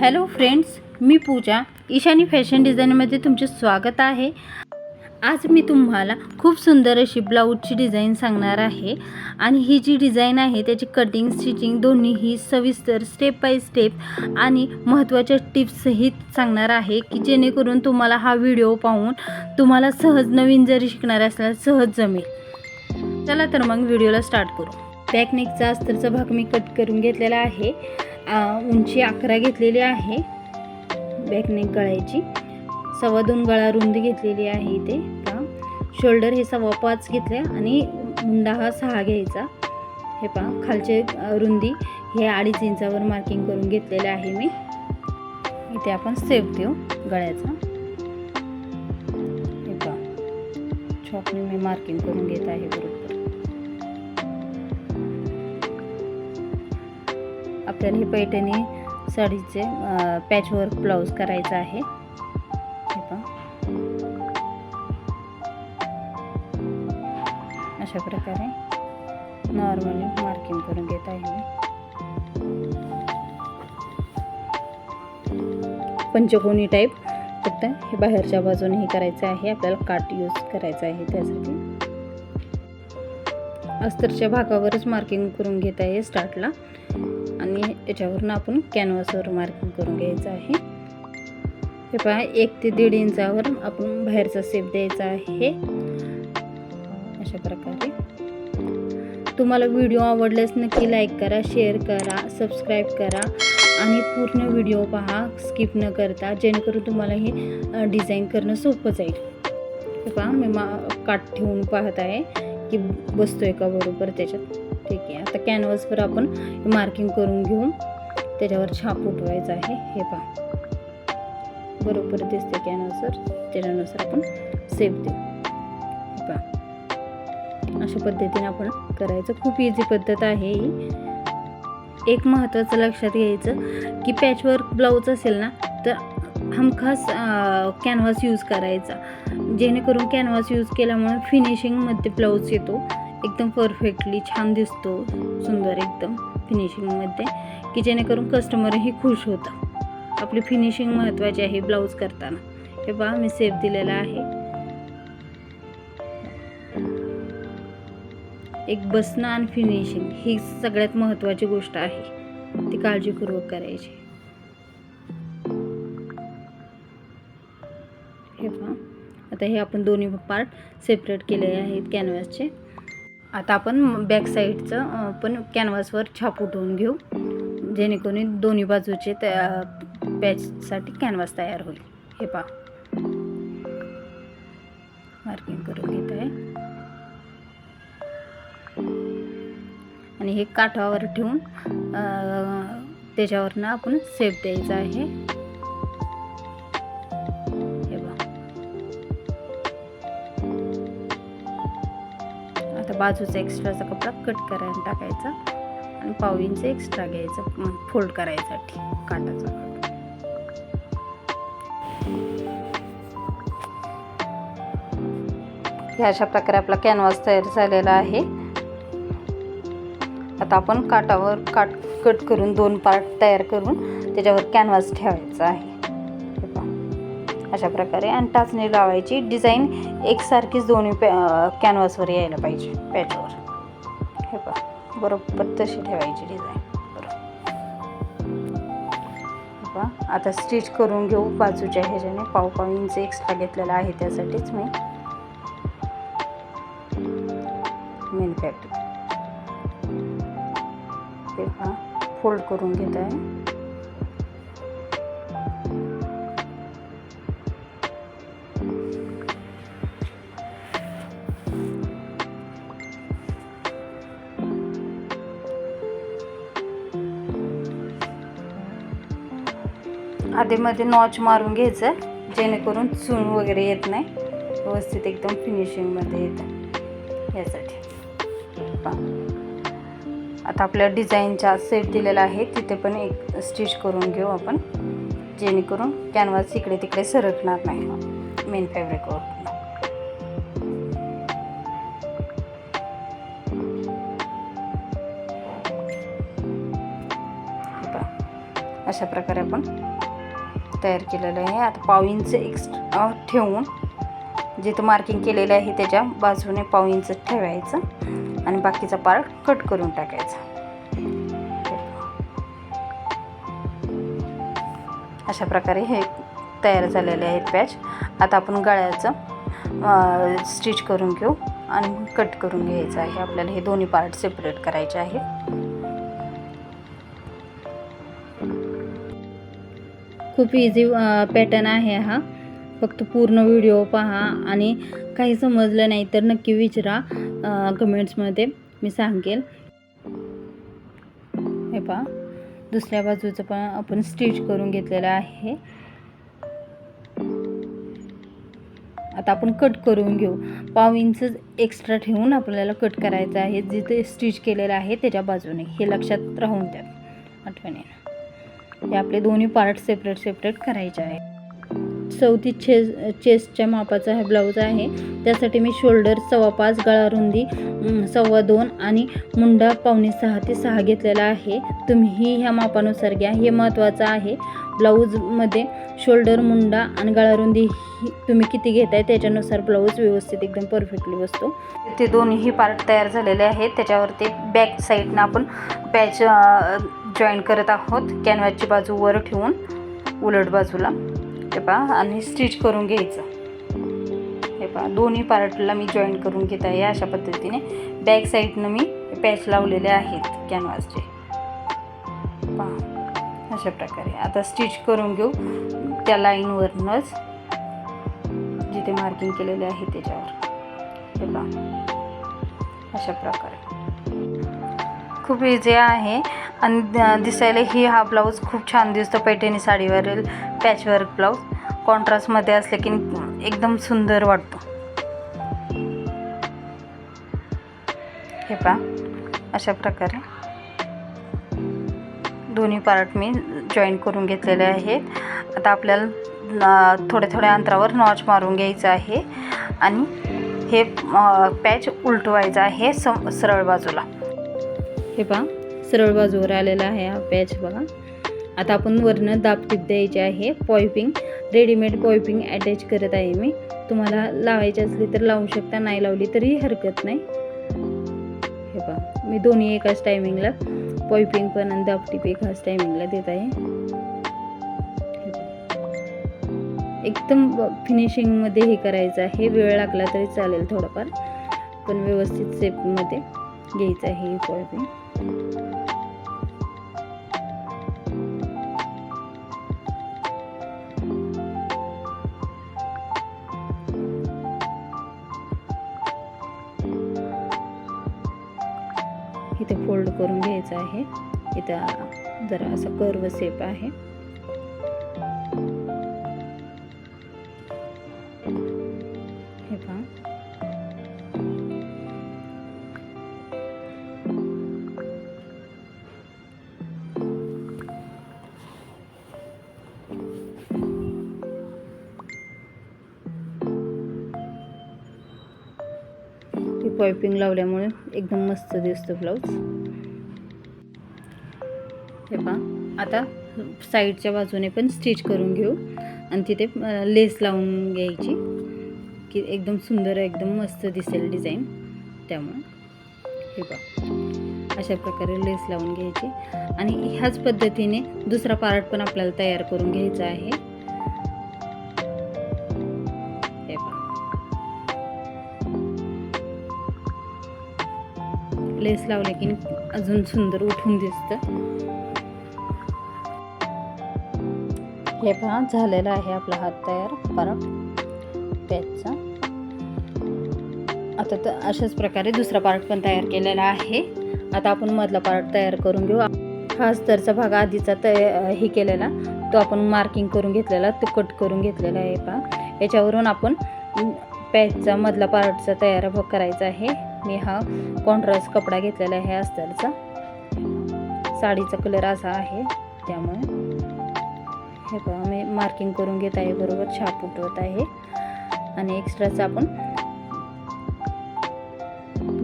Hello friends मी Pooja. Ishani fashion डिझाईनमध्ये तुमचे स्वागत आहे. आज मी तुम्हाला खूप सुंदर अशी ब्लाऊजची डिझाईन सांगणार आहे. आणि ही जी डिझाईन आहे त्याची कटिंग स्टिचिंग दोन्हीही सविस्तर स्टेप बाय स्टेप आणि महत्त्वाच्या टिप्सही सांगणार आहे की जेणेकरून तुम्हाला हा व्हिडिओ पाहून तुम्हाला सहज नवीन जरी शिकणार असल्यास सहज जमेल. चला तर मग व्हिडिओला स्टार्ट करू. बॅकनेकचा अस्तरचा भाग मी कट करून घेतलेला आहे. उंची अकरा घेतलेली आहे. बॅकनेक गळ्याची. सव्वा दोन गळा रुंदी घेतलेली आहे इथे. पहा. शोल्डर हे सव्वा पाच घेतले आणि मुंडा हा सहा घ्यायचा. हे पहा. खालचे रुंदी हे अडीच इंचावर मार्किंग करून घेतलेले आहे मी. इथे आपण सेव देऊ गळ्याचा. हे पहा. चॉकने मी मार्किंग करून घेत आहे बरोबर. तर हे पैठणी साडीचे पॅचवर्क ब्लाऊज करायचं आहे. हे पहा. अशा प्रकारे नॉर्मली मार्किंग करून घेत आहे मी पंचकोनी टाईप फक्त हे बाहेरच्या बाजूने हे करायचं आहे. आपल्याला काट यूज करायचा आहे त्यासाठी. अस्तरच्या भागावरच मार्किंग करून घेत आहे स्टार्टला आणि याच्यावरून आपण कॅनव्हासवर मार्किंग करून घ्यायचं आहे. हे पहा एक ते दीड इंचावर आपण बाहेरचा सेप द्यायचा आहे. अशा प्रकारे. तुम्हाला व्हिडिओ आवडल्यास नक्की लाईक करा शेअर करा सबस्क्राईब करा. आणि पूर्ण व्हिडिओ पहा स्किप न करता जेणेकरून तुम्हाला हे डिझाईन करणं सोपं जाईल. हे पहा मी मा काठ ठेवून पाहत आहे. की बसतोय का बरोबर त्याच्यात? ठीक आहे. आता कॅनव्हासवर आपण मार्किंग करून घेऊन त्याच्यावर छाप उठवायचा आहे. हे पहा. बरोबर दिसते कॅनव्हासवर त्याच्यानुसार आपण सेफ देऊ. हे पहा. अशा पद्धतीने आपण करायचं. खूप इझी पद्धत आहे ही. एक महत्त्वाचं लक्षात घ्यायचं की पॅचवर्क ब्लाऊज असेल ना तर हमखास कॅनव्हास यूज करायचा. जेणेकरून कॅनव्हास यूज केल्यामुळे फिनिशिंगमध्ये ब्लाऊज येतो. एकदम परफेक्टली छान दिसतो. सुंदर एकदम फिनिशिंगमध्ये की जेणेकरून कस्टमरही खुश होतं आपली फिनिशिंग महत्त्वाची आहे ब्लाऊज करताना. हे पहा मी सेफ दिलेला आहे. एक बसणं आणि फिनिशिंग ही सगळ्यात महत्त्वाची गोष्ट आहे. ती काळजीपूर्वक करायची. आता हे आपण दोन्ही पार्ट सेपरेट केले आहेत कॅनव्हासचे आता आपण बॅक साईडचं पण कॅनव्हासवर छाप उठवून घेऊ. जेणेकरून दोन्ही बाजूचे त्या पॅचसाठी कॅनव्हास तयार होईल. हे पहा. मार्किंग करून घेत आहे. आणि हे काठावर ठेवून त्याच्यावरनं आपण सेप द्यायचं आहे. बाजूचा एक्स्ट्राचा कपडा कट करायला टाकायचा आणि पाव इंच एक्स्ट्रा घ्यायचं फोल्ड करायसाठी काटाचा हे अशा प्रकारे आपला कॅनव्हास तयार झालेला आहे. आता आपण काटावर काट कट करून दोन पार्ट तयार करून त्याच्यावर कॅनव्हास ठेवायचा आहे. अशा प्रकारे. आणि टाचणी लावायची. डिझाईन एकसारखीच दोन्ही पॅ कॅनव्हासवर यायला पाहिजे. पॅचवर हे पहा. बरोबर तशी ठेवायची डिझाईन. बरोबर. आता स्टिच करून घेऊ. बाजूच्या ह्याच्याने पाव पाव इंच एक्स्ट्रा घेतलेला आहे त्यासाठीच मी. मेन फॅब्रिक हे फोल्ड करून घेत आहे. आधीमध्ये नॉच मारून घ्यायचं जेणेकरून चून वगैरे येत नाही. व्यवस्थित एकदम फिनिशिंगमध्ये येतं. यासाठी. पहा. आता आपल्या डिझाईनचा सेट दिलेला आहे तिथे पण एक स्टिच करून घेऊ आपण. जेणेकरून कॅनव्हास इकडे तिकडे सरकणार नाही. मेन फॅब्रिकवर अशा प्रकारे आपण तयार केलेलं आहे. आता पाव इंच एक्स्ट्रा ठेवून जिथं मार्किंग केलेलं आहे त्याच्या बाजूने पाव इंच ठेवायचं आणि बाकीचा पार्ट कट करून टाकायचा. अशा प्रकारे हे तयार झालेले आहेत पॅच आता आपण गळ्याचं स्टिच करून घेऊ आणि कट करून घ्यायचं आहे. आपल्याला हे दोन्ही पार्ट सेपरेट करायचे आहेत खूप इझी पॅटर्न आहे हा. फक्त पूर्ण व्हिडिओ पहा आणि काही समजलं नाही तर नक्की विचारा कमेंट्समध्ये मी सांगेल. हे पहा. दुसऱ्या बाजूचं पण आपण स्टिच करून घेतलेलं आहे. आता आपण कट करून घेऊ. पाव इंच एक्स्ट्रा ठेवून आपल्याला कट करायचं आहे. जिथे स्टिच केलेलं आहे त्याच्या बाजूने. हे लक्षात राहून द्या. आठवणीनं हे आपले दोन्ही पार्ट सेपरेट सेपरेट करायचे आहे चौथी चेस चेस्टच्या मापाचा हा ब्लाऊज आहे. त्यासाठी मी शोल्डर सव्वा पाच गळा रुंदी सव्वा दोन आणि मुंडा पावणे सहा ते सहा घेतलेला आहे. तुम्ही ह्या मापानुसार घ्या. हे महत्त्वाचं आहे. ब्लाऊजमध्ये शोल्डर मुंडा आणि गळारुंदी ही तुम्ही किती घेताय त्याच्यानुसार ब्लाऊज व्यवस्थित एकदम परफेक्टली बसतो. ते दोन्ही पार्ट तयार झालेले आहेत. त्याच्यावरती बॅक साईडनं आपण पॅच जॉईन करत आहोत. कॅनव्हासची बाजू वर ठेवून उलट बाजूला. हे पहा आणि स्टिच करून घ्यायचं. हे पहा दोन्ही पार्टला मी जॉईन करून घेत आहे अशा पद्धतीने. बॅक साईडनं मी पॅच लावलेले आहेत कॅनव्हासचे पहा अशा प्रकारे. आता स्टिच करून घेऊ. त्या लाईनवरनंच जिथे मार्किंग केलेले आहे त्याच्यावर. हे पहा अशा प्रकारे. खूप इझी आहे. आणि दिसायलाही दिसायला ही हा ब्लाऊज खूप छान दिसतो पैठणी साडीवरील पॅचवर्क ब्लाऊज कॉन्ट्रास्टमध्ये असले की एकदम सुंदर वाटतो. हे पहा अशा प्रकारे. दोन्ही पार्ट मी जॉईन करून घेतलेले आहेत. आता आपल्याला थोड्या थोड्या अंतरावर नॉच मारून घ्यायचं आहे. आणि हे पॅच उलटवायचं आहे सम सरळ बाजूला. हे पहा सरळ बाजूवर आलेला आहे हा पॅच बघा. आता आपण वरनं दाब द्यायचे द्यायची आहे पॉयपिंग रेडीमेड पॉयपिंग अटॅच करत आहे मी. तुम्हाला लावायची असली तर लावू शकता नाही लावली तरी हरकत नाही. हे पहा मी दोन्ही एकाच टायमिंगला पॉयपिंग पण आणि दाब टीप एकाच टायमिंगला देत आहे. एकदम फिनिशिंगमध्ये हे करायचं आहे वेळ लागला तरी चालेल थोडंफार. पण व्यवस्थित सेपमध्ये घ्यायचं आहे हे पॉयपिंग करायचं आहे. इथं जरा असं कर्व सेप आहे. हे पहा. ही लावल्यामुळे एकदम मस्त दिसतो ब्लाऊज हे पहा आता साईडच्या बाजूने पण स्टिच करून घेऊ. आणि तिथे लेस लावून घ्यायची. की एकदम सुंदर एकदम मस्त दिसेल डिझाईन. त्यामुळे. हे पहा अशा प्रकारे लेस लावून घ्यायची. आणि ह्याच पद्धतीने दुसरा पार्ट पण आपल्याला तयार करून घ्यायचा आहे. हे पहा लेस लावले की अजून सुंदर उठून दिसतं. हे पहा झालेला आहे आपला हात तयार. परत त्याचा. आता तर अशाच प्रकारे दुसरा पार्ट पण तयार केलेला आहे. आता आपण मधला पार्ट तयार करून घेऊ. हा अस्तरचा भाग आधीचा तया हे केलेला. तो आपण मार्किंग करून घेतलेला तो कट करून घेतलेला आहे पहा. याच्यावरून आपण पॅचचा मधला पार्टचा तयार भाग करायचा आहे. मी हा कॉन्ट्रास्ट कपडा घेतलेला आहे अस्तरचा. साडीचा कलर असा आहे त्यामुळे. हे बघा मी मार्किंग करून घेत आहे बरोबर छाप उठवत आहे. आणि एक्स्ट्राचा आपण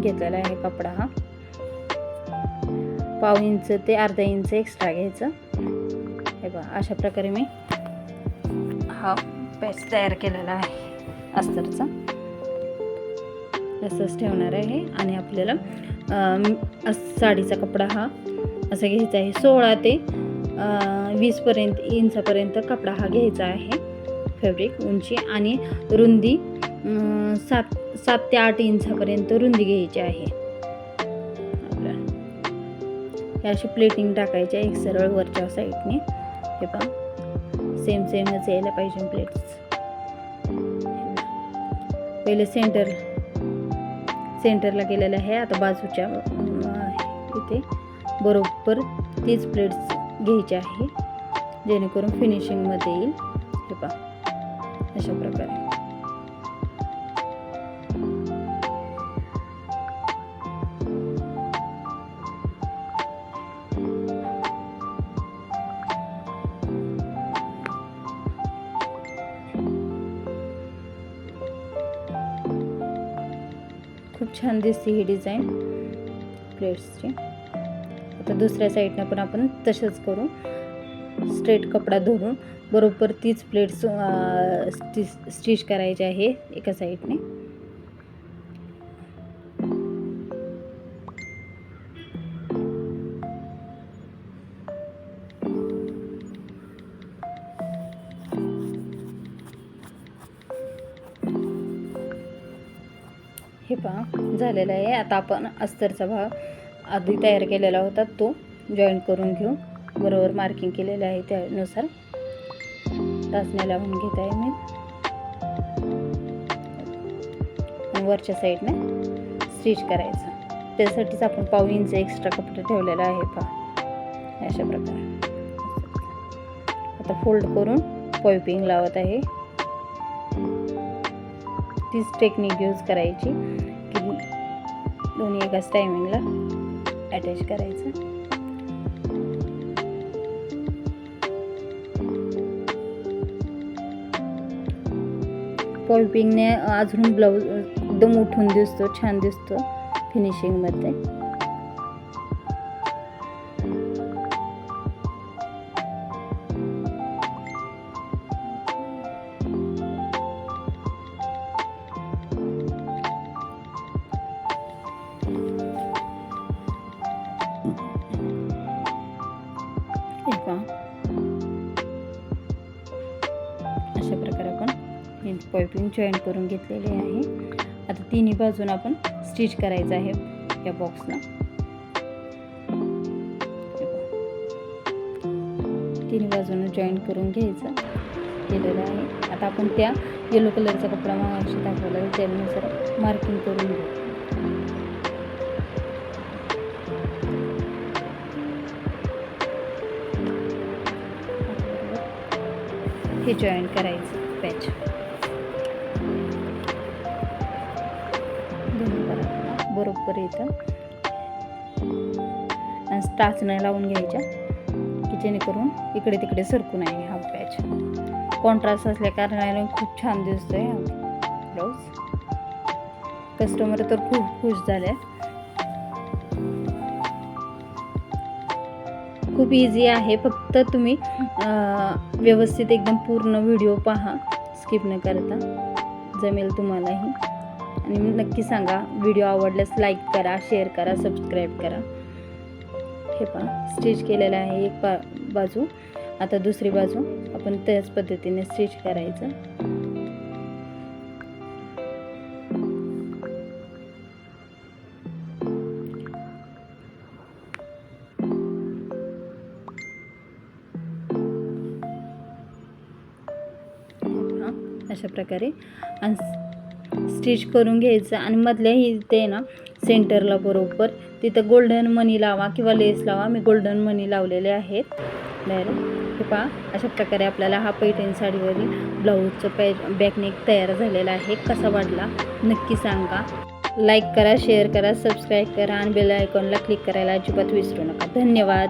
घेतलेला आहे कपडा हा. पाव इंच ते अर्धा इंच एक्स्ट्रा घ्यायचं. हे बघा अशा प्रकारे मी हा पॅच तयार केलेला आहे अस्तरचा. असंच ठेवणार आहे. आणि आपल्याला साडीचा कपडा हा असं घ्यायचा आहे सोळा ते वीसपर्यंत इंचापर्यंत कपडा हा घ्यायचा आहे. फॅब्रिक उंची आणि रुंदी सात सात ते आठ इंचापर्यंत रुंदी घ्यायची आहे. आपल्या. हे अशी प्लेटिंग टाकायची आहे एक सरळ वरच्या साईडने हे पहा. सेम सेमच यायला पाहिजे प्लेट्स पहिले सेंटर सेंटरला केलेलं आहे. आता बाजूच्या इथे. बरोबर तीच प्लेट्स घ्यायची आहे. जेणेकरून फिनिशिंगमध्ये येईल. हे पहा. अशा प्रकारे. खूप छान दिसते ही डिझाईन. प्लेट्सची. आता दुसऱ्या साईडनं पण आपण तसंच करू. स्ट्रेट कपडा धरून. बरोबर तीच प्लेट्स स्टिच स्टिच करायची आहे एका साईडने. हे पहा झालेलं आहे. आता आपण अस्तरचा भाग आधी तयार केलेला होता तो. जॉईन करून घेऊ. बरोबर मार्किंग केलेलं आहे त्यानुसार. टाचण्या लावून घेत आहे मी. वरच्या साईडने स्टिच करायचं. त्यासाठीच आपण पाव इंच एक्स्ट्रा कपडे ठेवलेला आहे पहा. अशा प्रकारे. आता फोल्ड करून पायपिंग लावत आहे. तीच टेक्निक यूज करायची. की दोन्ही एकाच टायमिंगला अटॅच करायचं. पॉल्पिंगने अजून ब्लाऊज एकदम उठून दिसतो छान दिसतो फिनिशिंगमध्ये जॉईन करून घेतलेली आहे. आता तिन्ही बाजून आपण स्टिच करायचं आहे या बॉक्सला तिन्ही बाजूनं जॉईन करून घ्यायचं. केलेलं आहे. आता आपण त्या येलो कलरचा कपडा मागाशी दाखवला आहे. त्यानुसार मार्किंग करून घेऊ. हे जॉईन करायचं. बरोबर येतं. आणि लावून घ्यायच्या की जेणेकरून इकडे तिकडे सरकू नये हा पॅच कॉन्ट्रास्ट असल्या कारणाने खूप छान दिसतोय हा ब्लाऊज कस्टमर तर खूप खुश झाले खूप इझी आहे फक्त तुम्ही व्यवस्थित एकदम पूर्ण व्हिडिओ पहा. स्किप न करता. जमेल तुम्हालाही. आणि नक्की सांगा व्हिडिओ आवडल्यास लाईक करा शेअर करा सबस्क्राईब करा. हे पहा स्टिच केलेलं आहे एक बा बाजू. आता दुसरी बाजू आपण त्याच पद्धतीने स्टिच करायचं. अशा प्रकारे. आणि स्टिच करून घ्यायचं आणि मधल्याही ते ना सेंटरला बरोबर. तिथं गोल्डन मनी लावा किंवा लेस लावा. मी गोल्डन मनी लावलेले आहेत. डायरेक्ट हे पहा अशा प्रकारे आपल्याला हा पैठण साडीवरील ब्लाऊजचं पॅ बॅकनेक तयार झालेला आहे. कसा वाटला? नक्की सांगा. लाईक करा शेअर करा सबस्क्राईब करा आणि बेल आयकॉनला क्लिक करायला अजिबात विसरू नका. धन्यवाद.